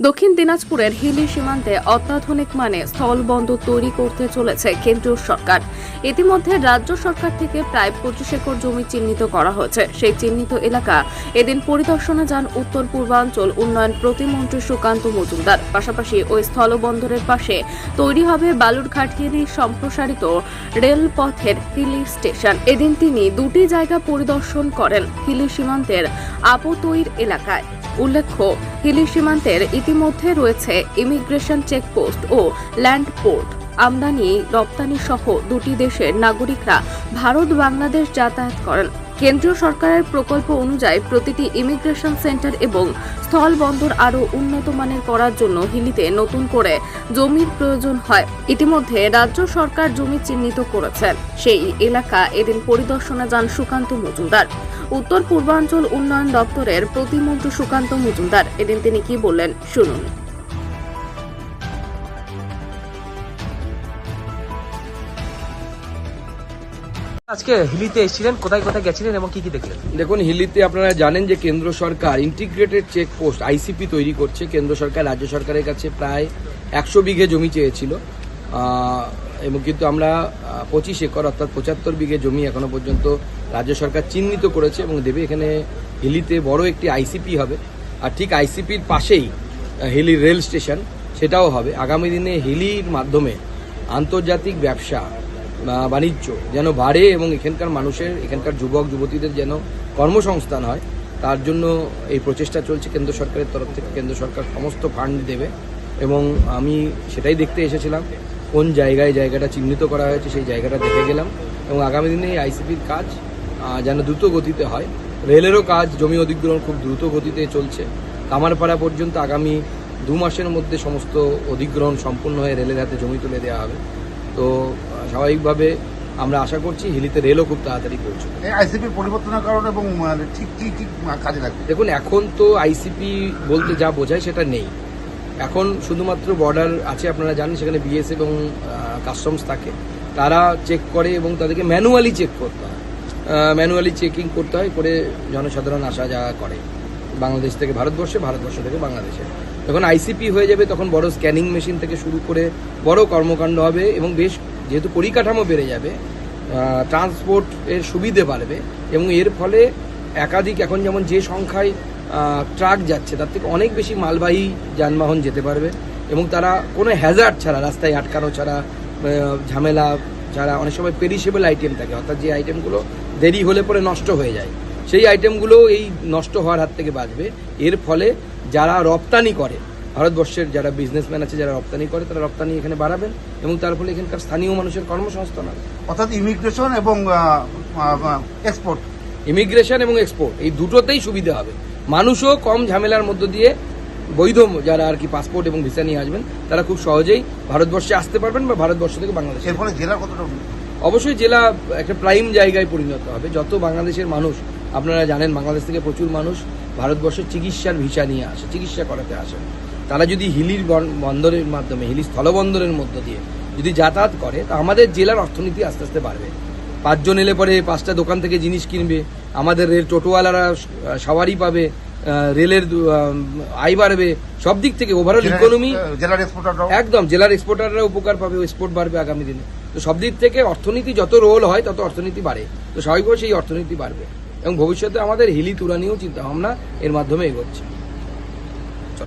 দক্ষিণ দিনাজপুরের হিলি সীমান্তে অত্যাধুনিক মানে স্থলবন্দর তৈরি করতে চলেছে কেন্দ্রীয় সরকার। ইতিমধ্যে রাজ্য সরকার থেকে প্রায় পঁচিশ একর জমি চিহ্নিত করা হয়েছে। সেই চিহ্নিত এলাকা এদিন পরিদর্শনে যান উত্তর পূর্বাঞ্চল উন্নয়ন প্রতিমন্ত্রী সুকান্ত মজুমদার। পাশাপাশি ওই স্থলবন্দরের পাশে তৈরি হবে বালুরঘাট হিলি সম্প্রসারিত রেলপথের হিলি স্টেশন। এদিন তিনি দুটি জায়গা পরিদর্শন করেন, হিলি সীমান্তের আপতৈর এলাকায়। উল্লেখ্য, হিলি সীমান্তের ইতিমধ্যে রয়েছে ইমিগ্রেশন চেকপোস্ট ও ল্যান্ড পোর্ট। আমদানি, রপ্তানি সহ দুটি দেশের নাগরিকরা ভারত বাংলাদেশ যাতায়াত করেন। কেন্দ্রীয় সরকারের প্রকল্প অনুযায়ী প্রতিটি ইমিগ্রেশন সেন্টার এবং স্থল বন্দর আরও উন্নত মানের করার জন্য হিলিতে নতুন করে জমির প্রয়োজন হয়। ইতিমধ্যে রাজ্য সরকার জমি চিহ্নিত করেছেন সেই এলাকা এদিন পরিদর্শনে যান সুকান্ত মজুমদার। উত্তর পূর্বাঞ্চল উন্নয়ন দপ্তরের প্রতিমন্ত্রী সুকান্ত মজুমদার। এদিন তিনি কি বললেন, শুনুন। আজকে হিলিতে এসেছিলেন, কোথায় কোথায় গেছিলেন এবং কি কি দেখলেন? দেখুন, হিলিতে আপনারা জানেন যে কেন্দ্র সরকার ইন্টিগ্রেটেড চেকপোস্ট আইসিপি তৈরি করছে। কেন্দ্র সরকার রাজ্য সরকারের কাছে প্রায় একশো বিঘে জমি চেয়েছিল। এবং কিন্তু আমরা পঁচিশ একর অর্থাৎ পঁচাত্তর বিঘে জমি এখনও পর্যন্ত রাজ্য সরকার চিহ্নিত করেছে এবং দেবে এখানে হিলিতে বড় একটি আইসিপি হবে। আর ঠিক আইসিপির পাশেই হিলি রেল স্টেশন, সেটাও হবে। আগামী দিনে হিলির মাধ্যমে আন্তর্জাতিক ব্যবসা বাণিজ্য যেন বাড়ে এবং এখানকার মানুষের, এখানকার যুবক, যুবতীদের যেন কর্মসংস্থান হয়, তার জন্য এই প্রচেষ্টা চলছে কেন্দ্র সরকারের তরফ থেকে। কেন্দ্র সরকার সমস্ত ফান্ড দেবে এবং আমি সেটাই দেখতে এসেছিলাম কোন জায়গায় জায়গাটা চিহ্নিত করা হয়েছে, সেই জায়গাটা দেখে গেলাম এবং আগামী দিনে এই আইসিপির কাজ যেন দ্রুত গতিতে হয়। রেলেরও কাজ, জমি অধিগ্রহণ খুব দ্রুত গতিতে চলছে। কামারপাড়া পর্যন্ত আগামী দু মাসের মধ্যে সমস্ত অধিগ্রহণ সম্পূর্ণ হয়ে রেলের হাতে জমি তুলে দেওয়া হবে। তো স্বাভাবিকভাবে আমরা আশা করছি হিলিতে রেলও খুব তাড়াতাড়ি পৌঁছবে। আইসিপি পরিবর্তনের কারণে এবং মানে ঠিক কি ঠিক কাজে লাগবে। দেখুন এখন তো আইসিপি বলতে যা বোঝায় সেটা নেই। এখন শুধুমাত্র বর্ডার আছে আপনারা জানেন সেখানে বিএস এবং কাস্টমস থাকে। তারা চেক করে এবং তাদেরকে ম্যানুয়ালি চেক করতে হয়। ম্যানুয়ালি চেকিং করতে হয় করে জনসাধারণ আসা যাওয়া করে। বাংলাদেশ থেকে ভারতবর্ষে, ভারতবর্ষ থেকে বাংলাদেশে। যখন আইসিপি হয়ে যাবে, তখন বড় স্ক্যানিং মেশিন থেকে শুরু করে বড় কর্মকাণ্ড হবে এবং বেশ যেহেতু পরিকাঠামো বেড়ে যাবে ট্রান্সপোর্ট এর সুবিধে বাড়বে এবং এর ফলে একাধিক এখন যেমন যে সংখ্যায় ট্রাক যাচ্ছে, তার থেকে অনেক বেশি মালবাহী যানবাহন যেতে পারবে এবং তারা কোনো হ্যাজার্ড ছাড়া, রাস্তায় আটকানো ছাড়া ঝামেলা ছাড়া অনেক সময় পেরিসেবল আইটেম থাকে। অর্থাৎ যে আইটেমগুলো দেরি হলে পরে নষ্ট হয়ে যায়। সেই আইটেমগুলো এই নষ্ট হওয়ার হাত থেকে বাঁচবে। এর ফলে যারা রপ্তানি করে ভারতবর্ষের যারা বিজনেসম্যান আছে যারা রপ্তানি করে তারা রপ্তানি এখানে বাড়াবেন এবং তার ফলে এখানকার স্থানীয় মানুষের কর্মসংস্থান হবে। অর্থাৎ ইমিগ্রেশন এবং এক্সপোর্ট ইমিগ্রেশন এবং এক্সপোর্ট এই দুটোতেই সুবিধা হবে। মানুষও কম ঝামেলার মধ্য দিয়ে বৈধ যারা আর কি পাসপোর্ট এবং ভিসা নিয়ে আসবেন তারা খুব সহজেই ভারতবর্ষে আসতে পারবেন বা ভারতবর্ষ থেকে বাংলাদেশ এর ফলে জেলার কতটা অবশ্যই জেলা একটা প্রাইম জায়গায় পরিণত হবে। যত বাংলাদেশের মানুষ আপনারা জানেন বাংলাদেশ থেকে প্রচুর মানুষ ভারতবর্ষের চিকিৎসার ভিসা নিয়ে আসে চিকিৎসা করাতে আসে। তারা যদি হিলির বন্দরের মাধ্যমে হিলি স্থলবন্দরের মধ্য দিয়ে যদি যাতায়াত করে তা আমাদের জেলার অর্থনীতি আস্তে আস্তে বাড়বে। পাঁচজন এলে পরে পাঁচটা দোকান থেকে জিনিস কিনবে আমাদের রেল টোটোওয়ালারা সবারই পাবে রেলের আয় বাড়বে সব দিক থেকে ওভারঅল ইকোনমি জেলার এক্সপোর্টাররাও একদম জেলার এক্সপোর্টাররা উপকার পাবে এক্সপোর্ট বাড়বে আগামী দিনে। তো সব দিক থেকে অর্থনীতি যত রোল হয় তত অর্থনীতি বাড়ে। তো স্বাভাবিকভাবে সেই অর্থনীতি বাড়বে। এবং ভবিষ্যতে আমাদের হিলি তুরানিও চিন্তা ভাবনা এর মাধ্যমে এগোচ্ছে।